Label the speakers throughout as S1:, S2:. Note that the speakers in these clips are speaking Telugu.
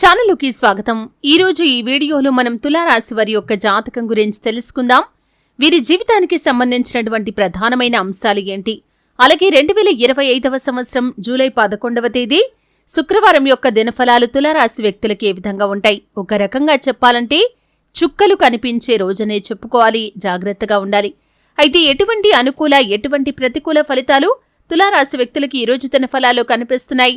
S1: ఛానలుకి స్వాగతం. ఈరోజు ఈ వీడియోలో మనం తులారాశి వారి యొక్క జాతకం గురించి తెలుసుకుందాం. వీరి జీవితానికి సంబంధించినటువంటి ప్రధానమైన అంశాలు ఏంటి? అలాగే రెండు వేల ఇరవై ఐదవ సంవత్సరం జూలై పదకొండవ తేదీ శుక్రవారం యొక్క దినఫలాలు తులారాశి వ్యక్తులకు ఏ విధంగా ఉంటాయి? ఒక రకంగా చెప్పాలంటే చుక్కలు కనిపించే రోజనే చెప్పుకోవాలి. జాగ్రత్తగా ఉండాలి. అయితే ఎటువంటి అనుకూల ఎటువంటి ప్రతికూల ఫలితాలు తులారాశి వ్యక్తులకి ఈ రోజు దినఫలాలు కనిపిస్తున్నాయి?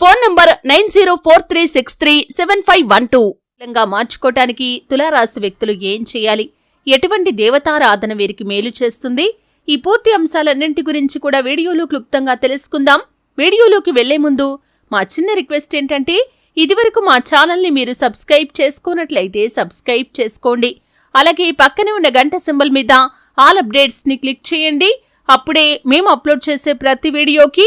S1: Phone number nine zero four three six three seven five one two. మార్చుకోవటానికి తులారాశి వ్యక్తులు ఏం చేయాలి? ఎటువంటి దేవతారాధన వీరికి మేలు చేస్తుంది? ఈ పూర్తి అంశాలన్నింటి గురించి కూడా వీడియోలో క్లుప్తంగా తెలుసుకుందాం. వీడియోలోకి వెళ్ళే ముందు మా చిన్న రిక్వెస్ట్ ఏంటంటే ఇదివరకు మా ఛానల్ని మీరు సబ్స్క్రైబ్ చేసుకున్నట్లయితే సబ్స్క్రైబ్ చేసుకోండి. అలాగే పక్కనే ఉన్న గంట సింబల్ మీద ఆల్ అప్డేట్స్ని క్లిక్ చేయండి. అప్పుడే మేము అప్లోడ్ చేసే ప్రతి వీడియోకి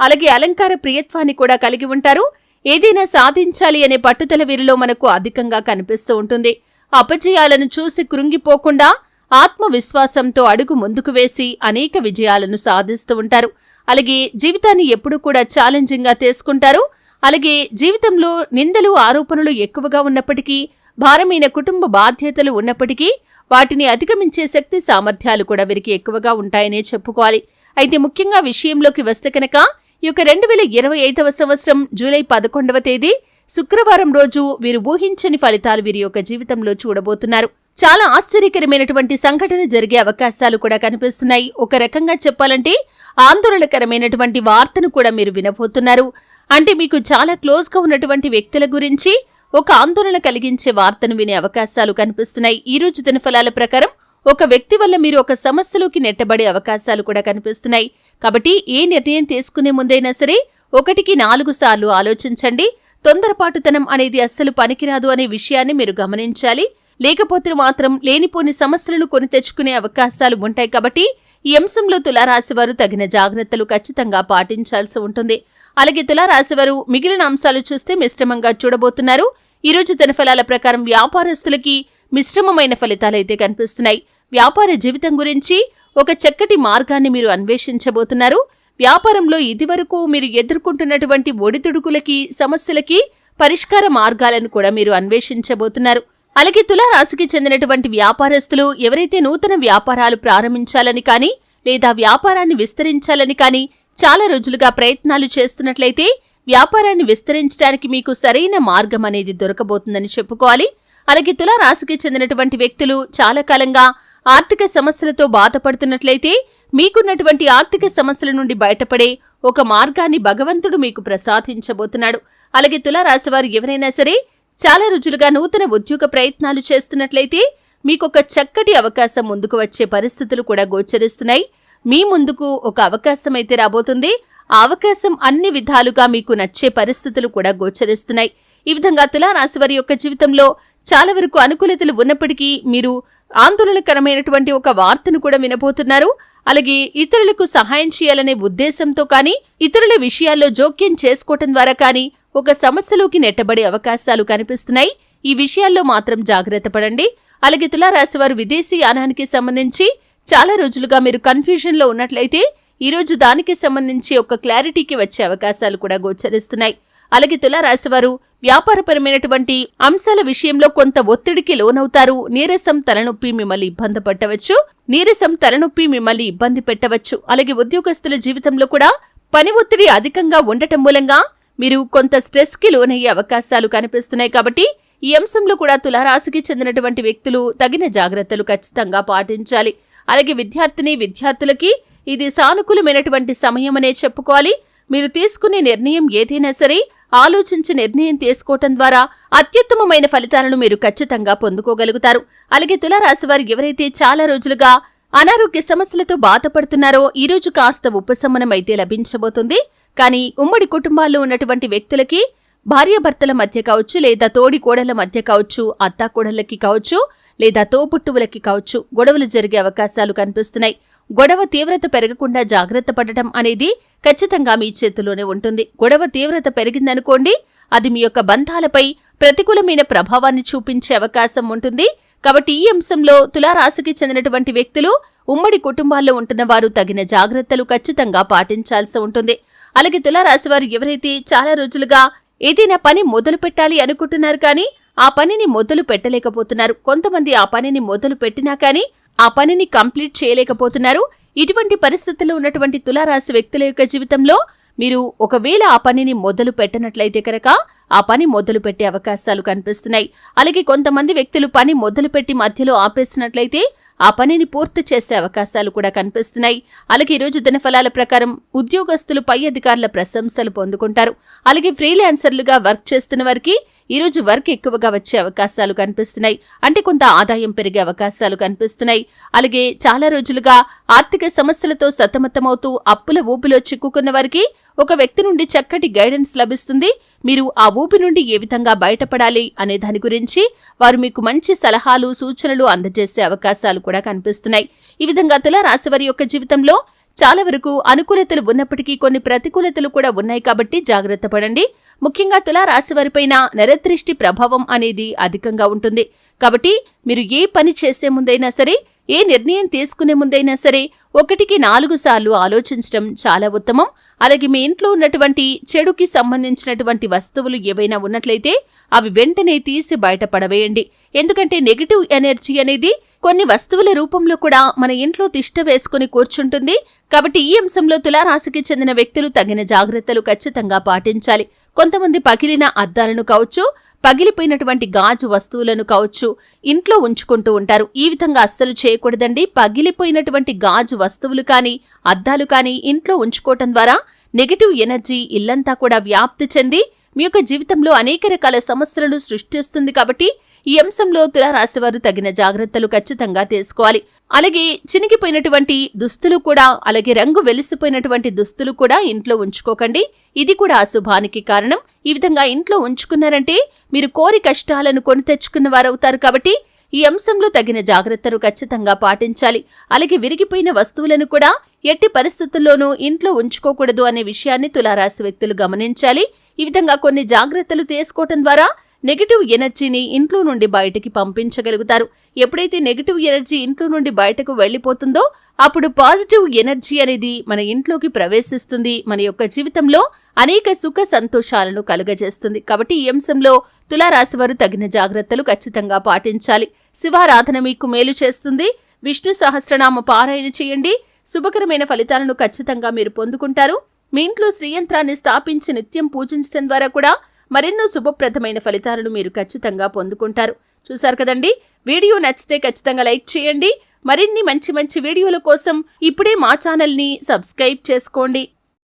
S1: అలాగే అలంకార ప్రియత్వాన్ని కూడా కలిగి ఉంటారు. ఏదైనా సాధించాలి అనే పట్టుదల వీరిలో మనకు అధికంగా కనిపిస్తూ ఉంటుంది. అపజయాలను చూసి కృంగిపోకుండా ఆత్మవిశ్వాసంతో అడుగు ముందుకు వేసి అనేక విజయాలను సాధిస్తూ ఉంటారు. అలాగే జీవితాన్ని ఎప్పుడూ కూడా ఛాలెంజింగ్గా తీసుకుంటారు. అలాగే జీవితంలో నిందలు ఆరోపణలు ఎక్కువగా ఉన్నప్పటికీ భారమైన కుటుంబ బాధ్యతలు ఉన్నప్పటికీ వాటిని అధిగమించే శక్తి సామర్థ్యాలు కూడా వీరికి ఎక్కువగా ఉంటాయనే చెప్పుకోవాలి. అయితే ముఖ్యంగా విషయంలోకి వస్తే కనుక ఈ యొక్క రెండు వేల ఇరవై ఐదవ సంవత్సరం జూలై పదకొండవ తేదీ శుక్రవారం రోజు వీరు ఊహించని ఫలితాలు వీరి యొక్క జీవితంలో చూడబోతున్నారు. చాలా ఆశ్చర్యకరమైనటువంటి సంఘటన జరిగే అవకాశాలు కూడా కనిపిస్తున్నాయి. ఒక రకంగా చెప్పాలంటే ఆందోళనకరమైనటువంటి వార్తను కూడా మీరు వినబోతున్నారు. అంటే మీకు చాలా క్లోజ్గా ఉన్నటువంటి వ్యక్తుల గురించి ఒక ఆందోళన కలిగించే వార్తను వినే అవకాశాలు కనిపిస్తున్నాయి. ఈ రోజు దినఫలాల ప్రకారం ఒక వ్యక్తి వల్ల మీరు ఒక సమస్యలోకి నెట్టబడే అవకాశాలు కూడా కనిపిస్తున్నాయి. కాబట్టి ఏ నిర్ణయం తీసుకునే ముందైనా సరే ఒకటికి నాలుగు సార్లు ఆలోచించండి. తొందరపాటుతనం అనేది అస్సలు పనికిరాదు అనే విషయాన్ని మీరు గమనించాలి. లేకపోతే మాత్రం లేనిపోని సమస్యలను కొని తెచ్చుకునే అవకాశాలు ఉంటాయి కాబట్టి ఈ అంశంలో తులారాశివారు తగిన జాగ్రత్తలు ఖచ్చితంగా పాటించాల్సి ఉంటుంది. అలాగే తులారాశివారు మిగిలిన అంశాలు చూస్తే మిశ్రమంగా చూడబోతున్నారు. ఈ రోజు ఫలాల ప్రకారం వ్యాపారస్తులకి మిశ్రమమైన ఫలితాలైతే కనిపిస్తున్నాయి. వ్యాపార జీవితం గురించి ఒక చక్కటి మార్గాన్ని మీరు అన్వేషించబోతున్నారు. వ్యాపారంలో ఇదివరకు మీరు ఎదుర్కొంటున్నటువంటి ఒడిదుడుకులకి సమస్యలకి పరిష్కార మార్గాలను కూడా మీరు అన్వేషించబోతున్నారు. అలాగే తులారాశికి చెందినటువంటి వ్యాపారస్తులు ఎవరైతే నూతన వ్యాపారాలు ప్రారంభించాలని కానీ లేదా వ్యాపారాన్ని విస్తరించాలని కానీ చాలా రోజులుగా ప్రయత్నాలు చేస్తున్నట్లయితే వ్యాపారాన్ని విస్తరించడానికి మీకు సరైన మార్గం అనేది దొరకబోతుందని చెప్పుకోవాలి. అలాగే తులారాశికి చెందినటువంటి వ్యక్తులు చాలా కాలంగా ఆర్థిక సమస్యలతో బాధపడుతున్నట్లయితే మీకున్నటువంటి ఆర్థిక సమస్యల నుండి బయటపడే ఒక మార్గాన్ని భగవంతుడు మీకు ప్రసాదించబోతున్నాడు. అలాగే తులారాశివారు ఎవరైనా సరే చాలా రుజులుగా నూతన ఉద్యోగ ప్రయత్నాలు చేస్తున్నట్లయితే మీకొక చక్కటి అవకాశం ముందుకు వచ్చే పరిస్థితులు కూడా గోచరిస్తున్నాయి. మీ ముందుకు ఒక అవకాశం అయితే రాబోతుంది. ఆ అవకాశం అన్ని విధాలుగా మీకు నచ్చే పరిస్థితులు కూడా గోచరిస్తున్నాయి. ఈ విధంగా తులారాశివారి యొక్క జీవితంలో చాలా వరకు అనుకూలతలు ఉన్నప్పటికీ మీరు ఆందోళనకరమైనటువంటి ఒక వార్తను కూడా వినబోతున్నారు. అలాగే ఇతరులకు సహాయం చేయాలనే ఉద్దేశంతో కానీ ఇతరుల విషయాల్లో జోక్యం చేసుకోవటం ద్వారా కానీ ఒక సమస్యలోకి నెట్టబడే అవకాశాలు కనిపిస్తున్నాయి. ఈ విషయాల్లో మాత్రం జాగ్రత్త పడండి. అలాగే తులారాశివారు విదేశీ యానానికి సంబంధించి చాలా రోజులుగా మీరు కన్ఫ్యూజన్లో ఉన్నట్లయితే ఈరోజు దానికి సంబంధించి ఒక క్లారిటీకి వచ్చే అవకాశాలు కూడా గోచరిస్తున్నాయి. అలాగే తులారాశివారు వ్యాపారపరమైనటువంటి అంశాల విషయంలో కొంత ఒత్తిడికి లోనవుతారు. నీరసం తలనొప్పి మిమ్మల్ని ఇబ్బంది పట్టవచ్చు. నీరసం తలనొప్పి మిమ్మల్ని ఇబ్బంది పెట్టవచ్చు. అలాగే ఉద్యోగస్తుల జీవితంలో కూడా పని ఒత్తిడి అధికంగా ఉండటం మూలంగా మీరు కొంత స్ట్రెస్కి లోనయ్యే అవకాశాలు కనిపిస్తున్నాయి కాబట్టి ఈ అంశంలో కూడా తులారాశికి చెందినటువంటి వ్యక్తులు తగిన జాగ్రత్తలు ఖచ్చితంగా పాటించాలి. అలాగే విద్యార్థిని విద్యార్థులకి ఇది సానుకూలమైనటువంటి సమయం అనే చెప్పుకోవాలి. మీరు తీసుకునే నిర్ణయం ఏదైనా సరే ఆలోచించి నిర్ణయం తీసుకోవటం ద్వారా అత్యుత్తమమైన ఫలితాలను మీరు ఖచ్చితంగా పొందుకోగలుగుతారు. అలాగే తులారాశి వారు ఎవరైతే చాలా రోజులుగా అనారోగ్య సమస్యలతో బాధపడుతున్నారో ఈ రోజు కాస్త ఉపశమనం అయితే లభించబోతుంది. కానీ ఉమ్మడి కుటుంబాల్లో ఉన్నటువంటి వ్యక్తులకి భార్యాభర్తల మధ్య కావచ్చు లేదా తోడి కోడల మధ్య కావచ్చు అత్తాకోడళ్ళకి కావచ్చు లేదా తోపుట్టువులకి కావచ్చు గొడవలు జరిగే అవకాశాలు కనిపిస్తున్నాయి. గొడవ తీవ్రత పెరగకుండా జాగ్రత్త పడటం అనేది ఖచ్చితంగా మీ చేతిలోనే ఉంటుంది. గొడవ తీవ్రత పెరిగిందనుకోండి అది మీ యొక్క బంధాలపై ప్రతికూలమైన ప్రభావాన్ని చూపించే అవకాశం ఉంటుంది. కాబట్టి ఈ అంశంలో తులారాశికి చెందినటువంటి వ్యక్తులు ఉమ్మడి కుటుంబాల్లో ఉంటున్న వారు తగిన జాగ్రత్తలు ఖచ్చితంగా పాటించాల్సి ఉంటుంది. అలాగే తులారాశి వారు ఎవరైతే చాలా రోజులుగా ఏదైనా పని మొదలు పెట్టాలి అనుకుంటున్నారు కానీ ఆ పనిని మొదలు పెట్టలేకపోతున్నారు. కొంతమంది ఆ పనిని మొదలు పెట్టినా కానీ ఆ పనిని కంప్లీట్ చేయలేకపోతున్నారు. ఇటువంటి పరిస్థితుల్లో ఉన్నటువంటి తులారాశి వ్యక్తుల యొక్క జీవితంలో మీరు ఒకవేళ ఆ పనిని మొదలు పెట్టనట్లయితే కనుక ఆ పని మొదలు పెట్టే అవకాశాలు కనిపిస్తున్నాయి. అలాగే కొంతమంది వ్యక్తులు పని మొదలుపెట్టి మధ్యలో ఆపేసినట్లయితే ఆ పనిని పూర్తి చేసే అవకాశాలు కూడా కనిపిస్తున్నాయి. అలాగే ఈరోజు దినఫలాల ప్రకారం ఉద్యోగస్తులు పై అధికారుల ప్రశంసలు పొందుకుంటారు. అలాగే ఫ్రీలాన్సర్లుగా వర్క్ చేస్తున్న వారికి ఈరోజు వర్క్ ఎక్కువగా వచ్చే అవకాశాలు కనిపిస్తున్నాయి. అంటే కొంత ఆదాయం పెరిగే అవకాశాలు కనిపిస్తున్నాయి. అలాగే చాలా రోజులుగా ఆర్థిక సమస్యలతో సతమతమవుతూ అప్పుల ఊపిలో చిక్కుకున్న వారికి ఒక వ్యక్తి నుండి చక్కటి గైడెన్స్ లభిస్తుంది. మీరు ఆ ఊపి నుండి ఏ విధంగా బయటపడాలి అనే దాని గురించి వారు మీకు మంచి సలహాలు సూచనలు అందజేసే అవకాశాలు కూడా కనిపిస్తున్నాయి. ఈ విధంగా తుల రాశివారి యొక్క జీవితంలో చాలా వరకు అనుకూలతలు ఉన్నప్పటికీ కొన్ని ప్రతికూలతలు కూడా ఉన్నాయి కాబట్టి జాగ్రత్త పడండి. ముఖ్యంగా తులారాశి వారిపైన నరదృష్టి ప్రభావం అనేది అధికంగా ఉంటుంది. కాబట్టి మీరు ఏ పని చేసే ముందైనా సరే ఏ నిర్ణయం తీసుకునే ముందైనా సరే ఒకటికి నాలుగు సార్లు ఆలోచించడం చాలా ఉత్తమం. అలాగే మీ ఇంట్లో ఉన్నటువంటి చెడుకి సంబంధించినటువంటి వస్తువులు ఏవైనా ఉన్నట్లయితే అవి వెంటనే తీసి బయటపడవేయండి ఎందుకంటే నెగిటివ్ ఎనర్జీ అనేది కొన్ని వస్తువుల రూపంలో కూడా మన ఇంట్లో తిష్ట వేసుకుని కూర్చుంటుంది. కాబట్టి ఈ అంశంలో తులారాశికి చెందిన వ్యక్తులు తగిన జాగ్రత్తలు ఖచ్చితంగా పాటించాలి. కొంతమంది పగిలిన అద్దాలను కావచ్చు పగిలిపోయినటువంటి గాజు వస్తువులను కావచ్చు ఇంట్లో ఉంచుకుంటూ ఉంటారు. ఈ విధంగా అస్సలు చేయకూడదండి. పగిలిపోయినటువంటి గాజు వస్తువులు కానీ అద్దాలు కానీ ఇంట్లో ఉంచుకోవటం ద్వారా నెగటివ్ ఎనర్జీ ఇల్లంతా కూడా వ్యాప్తి చెంది మీ యొక్క జీవితంలో అనేక రకాల సమస్యలను సృష్టిస్తుంది కాబట్టి ఈ అంశంలో తులారాశివారు తగిన జాగ్రత్తలు ఖచ్చితంగా తీసుకోవాలి. అలాగే చినిగిపోయినటువంటి దుస్తులు కూడా అలాగే రంగు వెలిసిపోయినటువంటి దుస్తులు కూడా ఇంట్లో ఉంచుకోకండి. ఇది కూడా అశుభానికి కారణం. ఈ విధంగా ఇంట్లో ఉంచుకున్నారంటే మీరు కోరి కష్టాలను కొని తెచ్చుకున్న వారవుతారు కాబట్టి ఈ అంశంలో తగిన జాగ్రత్తలు ఖచ్చితంగా పాటించాలి. అలాగే విరిగిపోయిన వస్తువులను కూడా ఎట్టి పరిస్థితుల్లోనూ ఇంట్లో ఉంచుకోకూడదు అనే విషయాన్ని తులారాశి వ్యక్తులు గమనించాలి. ఈ విధంగా కొన్ని జాగ్రత్తలు తీసుకోవటం ద్వారా నెగిటివ్ ఎనర్జీని ఇంట్లో నుండి బయటికి పంపించగలుగుతారు. ఎప్పుడైతే నెగిటివ్ ఎనర్జీ ఇంట్లో నుండి బయటకు వెళ్ళిపోతుందో అప్పుడు పాజిటివ్ ఎనర్జీ అనేది మన ఇంట్లోకి ప్రవేశిస్తుంది. మన యొక్క జీవితంలో అనేక సుఖ సంతోషాలను కలుగజేస్తుంది. కాబట్టి ఈ అంశంలో తులారాశివారు తగిన జాగ్రత్తలు ఖచ్చితంగా పాటించాలి. శివారాధన మీకు మేలు చేస్తుంది. విష్ణు సహస్రనామ పారాయణ చేయండి. శుభకరమైన ఫలితాలను ఖచ్చితంగా మీరు పొందుకుంటారు. మీ ఇంట్లో శ్రీయంత్రాన్ని స్థాపించి నిత్యం పూజించడం ద్వారా కూడా మరెన్నో శుభప్రదమైన ఫలితాలను మీరు ఖచ్చితంగా పొందుకుంటారు. చూశారు కదండి? వీడియో నచ్చితే ఖచ్చితంగా లైక్ చేయండి. మరిన్ని మంచి మంచి వీడియోల కోసం ఇప్పుడే మా ఛానల్ని సబ్స్క్రైబ్ చేసుకోండి.